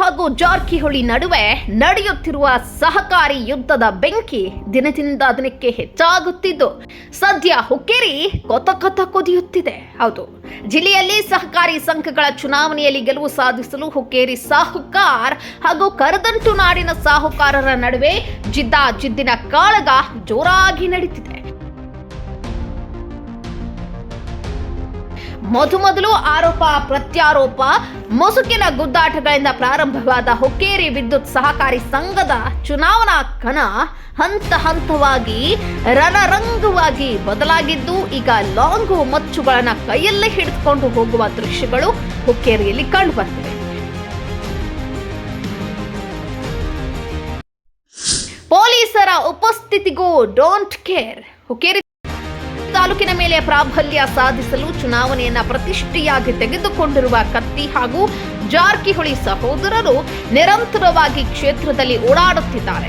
ಹಾಗೂ ಜಾರಕಿಹೊಳಿ ನಡುವೆ ನಡೆಯುತ್ತಿರುವ ಸಹಕಾರಿ ಯುದ್ಧದ ಬೆಂಕಿ ದಿನದಿಂದ ದಿನಕ್ಕೆ ಹೆಚ್ಚಾಗುತ್ತಿದ್ದು, ಸದ್ಯ ಹುಕ್ಕೇರಿ ಕೊತ ಕೊತ ಕುದಿಯುತ್ತಿದೆ. ಹೌದು, ಜಿಲ್ಲೆಯಲ್ಲಿ ಸಹಕಾರಿ ಸಂಘಗಳ ಚುನಾವಣೆಯಲ್ಲಿ ಗೆಲುವು ಸಾಧಿಸಲು ಹುಕ್ಕೇರಿ ಸಾಹುಕಾರ್ ಹಾಗೂ ಕರದಂಟು ನಾಡಿನ ಸಾಹುಕಾರರ ನಡುವೆ ಜಿದ್ದಾ ಜಿದ್ದಿನ ಕಾಳಗ ಜೋರಾಗಿ ನಡೀತಿದೆ. ಮೊದಮೊದಲು ಆರೋಪ, ಪ್ರತ್ಯಾರೋಪ, ಮುಸುಕಿನ ಗುದ್ದಾಟಗಳಿಂದ ಪ್ರಾರಂಭವಾದ ಹುಕ್ಕೇರಿ ವಿದ್ಯುತ್ ಸಹಕಾರಿ ಸಂಘದ ಚುನಾವಣಾ ಕಣ ಹಂತ ಹಂತವಾಗಿ ರಣರಂಗವಾಗಿ ಬದಲಾಗಿದ್ದು, ಈಗ ಲಾಂಗು ಮಚ್ಚುಗಳನ್ನ ಕೈಯಲ್ಲೇ ಹಿಡಿದುಕೊಂಡು ಹೋಗುವ ದೃಶ್ಯಗಳು ಹುಕ್ಕೇರಿಯಲ್ಲಿ ಕಂಡುಬರ್ತವೆ ಪೊಲೀಸರ ಉಪಸ್ಥಿತಿಗೂ ಡೋಂಟ್ ಕೇರ್ ಹುಕ್ಕೇರಿ ತಾಲೂಕಿನ ಮೇಲೆ ಪ್ರಾಬಲ್ಯ ಸಾಧಿಸಲು ಚುನಾವಣೆಯನ್ನ ಪ್ರತಿಷ್ಠೆಯಾಗಿ ತೆಗೆದುಕೊಂಡಿರುವ ಕತ್ತಿ ಹಾಗೂ ಜಾರಕಿಹೊಳಿ ಸಹೋದರರು ನಿರಂತರವಾಗಿ ಕ್ಷೇತ್ರದಲ್ಲಿ ಓಡಾಡುತ್ತಿದ್ದಾರೆ.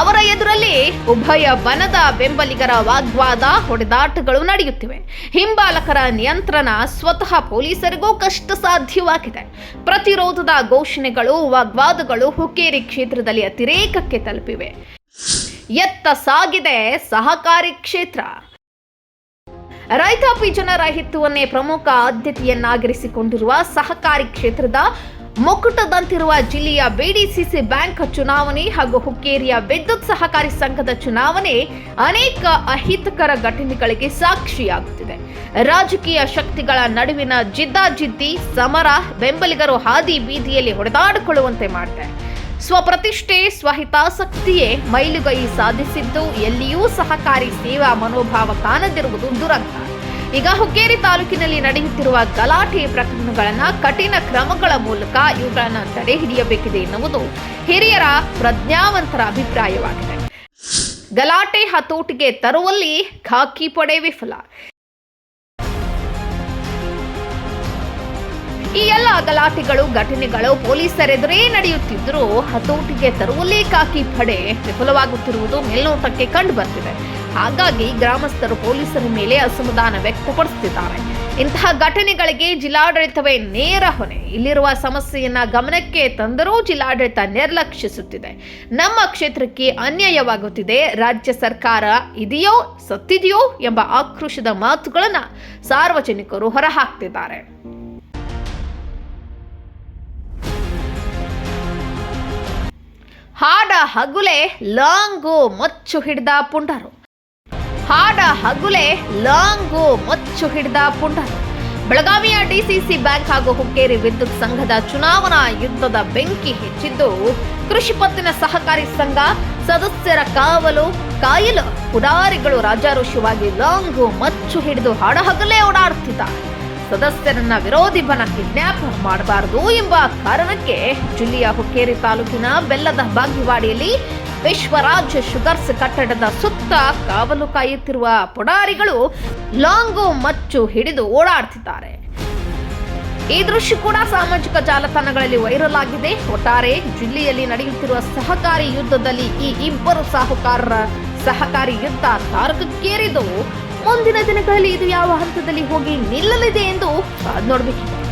ಅವರ ಎದುರಲ್ಲಿ ಉಭಯ ಬನದ ಬೆಂಬಲಿಗರ ವಾಗ್ವಾದ, ಹೊಡೆದಾಟಗಳು ನಡೆಯುತ್ತಿವೆ. ಹಿಂಬಾಲಕರ ನಿಯಂತ್ರಣ ಸ್ವತಃ ಪೊಲೀಸರಿಗೂ ಕಷ್ಟ ಸಾಧ್ಯವಾಗಿದೆ ಪ್ರತಿರೋಧದ ಘೋಷಣೆಗಳು, ವಾಗ್ವಾದಗಳು ಹುಕ್ಕೇರಿ ಕ್ಷೇತ್ರದಲ್ಲಿ ಅತಿರೇಕಕ್ಕೆ ತಲುಪಿವೆ. ಎತ್ತ ಸಾಗಿದೆ ಸಹಕಾರಿ ಕ್ಷೇತ್ರ. ರೈತಾಪಿ ಜನರ ಹಿತವನ್ನೇ ಪ್ರಮುಖ ಆದ್ಯತೆಯನ್ನಾಗಿರಿಸಿಕೊಂಡಿರುವ ಸಹಕಾರಿ ಕ್ಷೇತ್ರದ ಮುಕುಟದಂತಿರುವ ಜಿಲ್ಲೆಯ ಬಿಡಿಸಿಸಿ ಬ್ಯಾಂಕ್ ಚುನಾವಣೆ ಹಾಗೂ ಹುಕ್ಕೇರಿಯ ವಿದ್ಯುತ್ ಸಹಕಾರಿ ಸಂಘದ ಚುನಾವಣೆ ಅನೇಕ ಅಹಿತಕರ ಘಟನೆಗಳಿಗೆ ಸಾಕ್ಷಿಯಾಗುತ್ತಿದೆ. ರಾಜಕೀಯ ಶಕ್ತಿಗಳ ನಡುವಿನ ಜಿದ್ದಾಜಿದ್ದಿ, ಸಮರ, ಬೆಂಬಲಿಗರು ಹಾದಿ ಬೀದಿಯಲ್ಲಿ ಹೊಡೆದಾಡಿಕೊಳ್ಳುವಂತೆ ಮಾಡಿದೆ ಸ್ವಪ್ರತಿಷ್ಠೆ, ಸ್ವಹಿತಾಸಕ್ತಿಯೇ ಮೈಲುಗೈ ಸಾಧಿಸಿದ್ದು, ಎಲ್ಲಿಯೂ ಸಹಕಾರಿ ಸೇವಾ ಮನೋಭಾವ ಕಾಣದಿರುವುದು ದುರಂತ. ಈಗ ಹುಕ್ಕೇರಿ ತಾಲೂಕಿನಲ್ಲಿ ನಡೆಯುತ್ತಿರುವ ಗಲಾಟೆ ಪ್ರಕರಣಗಳನ್ನು ಕಠಿಣ ಕ್ರಮಗಳ ಮೂಲಕ ಇವುಗಳನ್ನು ತಡೆ ಹಿಡಿಯಬೇಕಿದೆ ಎನ್ನುವುದು ಹಿರಿಯರ ಪ್ರಜ್ಞಾವಂತರ ಅಭಿಪ್ರಾಯವಾಗಿದೆ. ಗಲಾಟೆ ಹತೋಟಿಗೆ ತರುವಲ್ಲಿ ಖಾಕಿ ಪಡೆ ವಿಫಲ. ಈ ಎಲ್ಲ ಗಲಾಟೆಗಳು ಘಟನೆಗಳು ಪೊಲೀಸರೆದುರೇ ನಡೆಯುತ್ತಿದ್ದರೂ ಹತೋಟಿಗೆ ತರುವಲ್ಲೇ ಕಾಕಿ ಪಡೆ ವಿಫಲವಾಗುತ್ತಿರುವುದು ಮೇಲ್ನೋಟಕ್ಕೆ ಕಂಡು ಬರ್ತಿದೆ ಹಾಗಾಗಿ ಗ್ರಾಮಸ್ಥರು ಪೊಲೀಸರ ಮೇಲೆ ಅಸಮಾಧಾನ ವ್ಯಕ್ತಪಡಿಸುತ್ತಿದ್ದಾರೆ. ಇಂತಹ ಘಟನೆಗಳಿಗೆ ಜಿಲ್ಲಾಡಳಿತವೇ ನೇರ ಹೊಣೆ. ಇಲ್ಲಿರುವ ಸಮಸ್ಯೆಯನ್ನ ಗಮನಕ್ಕೆ ತಂದರೂ ಜಿಲ್ಲಾಡಳಿತ ನಿರ್ಲಕ್ಷಿಸುತ್ತಿದೆ. ನಮ್ಮ ಕ್ಷೇತ್ರಕ್ಕೆ ಅನ್ಯಾಯವಾಗುತ್ತಿದೆ. ರಾಜ್ಯ ಸರ್ಕಾರ ಇದೆಯೋ, ಸತ್ತಿದೆಯೋ ಎಂಬ ಆಕ್ರೋಶದ ಮಾತುಗಳನ್ನ ಸಾರ್ವಜನಿಕರು ಹೊರಹಾಕ್ತಿದ್ದಾರೆ. ಹಾಡ ಹಗುಲೆ ಲಾಂಗು ಮಚ್ಚು ಹಿಡಿದ ಪುಂಡರು. ಹಾಡ ಹಗುಲೆ ಲಾಂಗು ಮಚ್ಚು ಹಿಡಿದ ಪುಂಡರು. ಬೆಳಗಾವಿಯ ಡಿಸಿಸಿ ಬ್ಯಾಂಕ್ ಹಾಗೂ ಹುಕ್ಕೇರಿ ವಿದ್ಯುತ್ ಸಂಘದ ಚುನಾವಣಾ ಯುದ್ಧದ ಬೆಂಕಿ ಹೆಚ್ಚಿದ್ದು, ಕೃಷಿ ಪತ್ತಿನ ಸಹಕಾರಿ ಸಂಘ, ಸದಸ್ಯರ ಕಾವಲು, ಕಾಯಲು, ಪುಡಾರಿಗಳು ರಾಜಾರೋಷವಾಗಿ ಲಾಂಗು ಮಚ್ಚು ಹಿಡಿದು ಹಾಡಹಗಲೇ ಓಡಾಡುತ್ತಿದ್ದಾರೆ ಸದಸ್ಯರನ್ನ ವಿರೋಧಿಬನ ಕಿಡ್ನಾಪ್ ಮಾಡಬಾರದು ಎಂಬ ಕಾರಣಕ್ಕೆ ಜಿಲ್ಲೆಯ ಹುಕ್ಕೇರಿ ತಾಲೂಕಿನ ಬೆಲ್ಲದ ಬಾಗಿವಾಡಿಯಲ್ಲಿ ವಿಶ್ವರಾಜ್ ಶುಗರ್ಸ್ ಕಟ್ಟಡದ ಸುತ್ತ ಕಾವಲು ಕಾಯುತ್ತಿರುವ ಪುಡಾರಿಗಳು ಲಾಂಗು ಮಚ್ಚು ಹಿಡಿದು ಓಡಾಡ್ತಿದ್ದಾರೆ. ಈ ದೃಶ್ಯ ಕೂಡ ಸಾಮಾಜಿಕ ಜಾಲತಾಣಗಳಲ್ಲಿ ವೈರಲ್ ಆಗಿದೆ. ಒಟ್ಟಾರೆ ಜಿಲ್ಲೆಯಲ್ಲಿ ನಡೆಯುತ್ತಿರುವ ಸಹಕಾರಿ ಯುದ್ಧದಲ್ಲಿ ಈ ಇಬ್ಬರು ಸಾಹುಕಾರರ ಸಹಕಾರಿ ಯುದ್ಧ ತಾರಕಕ್ಕೇರಿದ್ದು ಮುಂದಿನ ದಿನಗಳಲ್ಲಿ ಇದು ಯಾವ ಹಂತದಲ್ಲಿ ಹೋಗಿ ನಿಲ್ಲಲಿದೆ ಎಂದು ಕಾದ್ ನೋಡಬೇಕಿದೆ.